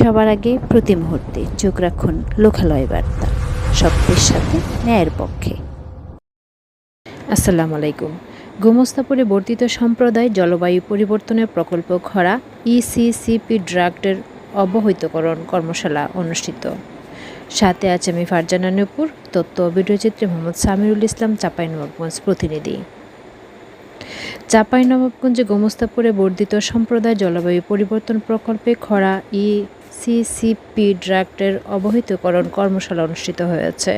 সবার আগে প্রতি মুহূর্তে চোখ রাখুন লোকালয় বার্তা। সত্যের সাথে ন্যায়ের পক্ষে। আসসালামু আলাইকুম। গোমস্তাপুরে বর্ধিত সম্প্রদায় জলবায়ু পরিবর্তনের প্রকল্প খরা ইসিসিপি ড্রাগটের অবহিতকরণ কর্মশালা অনুষ্ঠিত। সাথে আছে আমি ফারজানা নূপুর, তথ্য ভিডিওচিত্রে মোহাম্মদ সামিরুল ইসলাম, চাঁপাইনবাবগঞ্জ প্রতিনিধি। চাঁপাইনবাবগঞ্জে গোমস্তাপুরে বর্ধিত সম্প্রদায় জলবায়ু পরিবর্তন প্রকল্পে খরা ই সিসিপি ড্রাফটের অবহিতকরণ কর্মশালা অনুষ্ঠিত হয়েছে।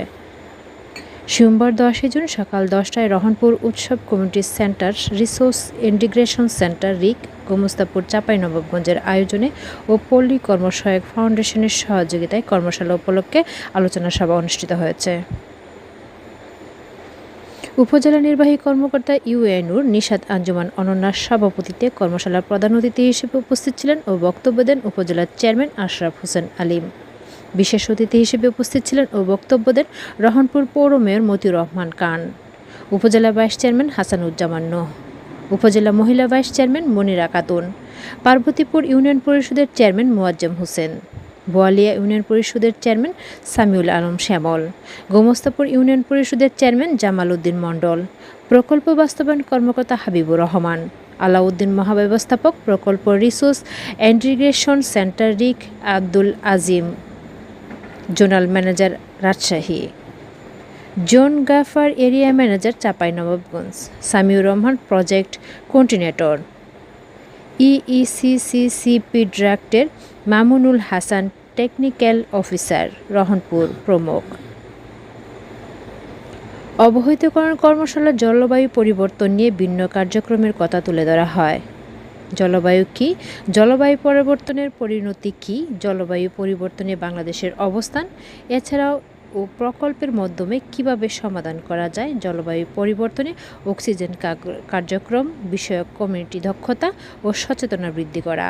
সোমবার দশই জুন সকাল দশটায় Rohanpur Utsab community centre resource integration centre রিক গোমস্তাপুর চাঁপাইনবাবগঞ্জের আয়োজনে ও পল্লী কর্মসহায়ক ফাউন্ডেশনের সহযোগিতায় কর্মশালা উপলক্ষে আলোচনা সভা অনুষ্ঠিত হয়েছে। উপজেলা নির্বাহী কর্মকর্তা ইউএনুর নিশাদ আঞ্জুমান অনন্যার সভাপতিত্বে কর্মশালার প্রধান অতিথি হিসেবে উপস্থিত ছিলেন ও বক্তব্য দেন উপজেলার চেয়ারম্যান আশরাফ হোসেন আলিম। বিশেষ অতিথি হিসেবে উপস্থিত ছিলেন ও বক্তব্য দেন রহনপুর পৌর মেয়র মতিউর রহমান খান। উপজেলা ভাইস চেয়ারম্যান হাসানুজ্জামান নোহ। উপজেলা মহিলা vice chairman Monira Khatun. Parbatipur union পরিষদের চেয়ারম্যান মোয়াজ্জেম হোসেন। বোয়ালিয়া ইউনিয়ন পরিষদের চেয়ারম্যান সামিউল আলম শ্যামল, গোমস্তাপুর ইউনিয়ন পরিষদের চেয়ারম্যান জামাল উদ্দিন মণ্ডল, প্রকল্প বাস্তবায়ন কর্মকর্তা হাবিবুর রহমান, আলাউদ্দিন মহাব্যবস্থাপক প্রকল্প রিসোর্স ইন্টিগ্রেশন সেন্টার রিক Abdul Azim, zonal manager Rajshahi. Zone Gafar area manager Chapainawabganj. Samiur Rahman project coordinator EECCCP director Mamunul Hasan, technical officer, Rohanpur প্রমুখ। অবহিতকরণ কর্মশালা জলবায়ু পরিবর্তন নিয়ে ভিন্ন কার্যক্রমের কথা তুলে ধরা হয়। জলবায়ু কি? জলবায়ু পরিবর্তনের পরিণতি কি? জলবায়ু পরিবর্তনে বাংলাদেশের অবস্থান? এছাড়াও ও প্রকল্পের মাধ্যমে কীভাবে সমাধান করা যায়? জলবায়ু পরিবর্তনে অক্সিজেন কার্যক্রম, বিষয়ক কমিউনিটি দক্ষতা ও সচেতনা বৃদ্ধি করা।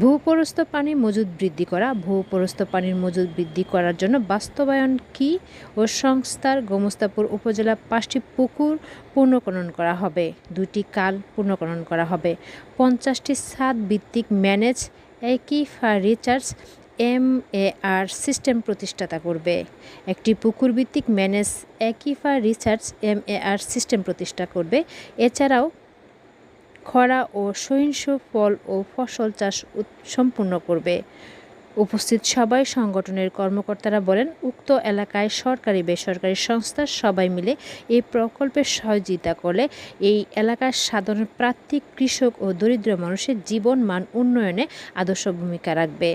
ভূপরস্থ পানি মজুদ বৃদ্ধি করা, ভূপরস্থ পানির মজুদ বৃদ্ধি করার জন্য বাস্তবায়ন কি ও সংস্থার গোমস্তাপুর উপজেলা পাঁচটি পুকুর পুনর্খনন করা হবে, দুটি কাল পুনর্খনন করা হবে, পঞ্চাশটি সাত ভিত্তিক ম্যানেজ একই fur recharge M A R system প্রতিষ্ঠাতা করবে, একটি পুকুর ভিত্তিক ম্যানেজ একই একইফা research M A R system প্রতিষ্ঠা করবে, এছাড়াও খরা ও সহিংস ফল ও ফসল চাষ সম্পূর্ণ করবে। উপস্থিত সবাই সংগঠনের কর্মকর্তারা বলেন, উক্ত এলাকায় সরকারি, বেসরকারি সংস্থা সবাই মিলে এই প্রকল্পের সহযোগিতা করলে এই এলাকার সাধারণ প্রান্তিক কৃষক ও দরিদ্র মানুষের জীবন মান উন্নয়নে আদর্শ ভূমিকা রাখবে।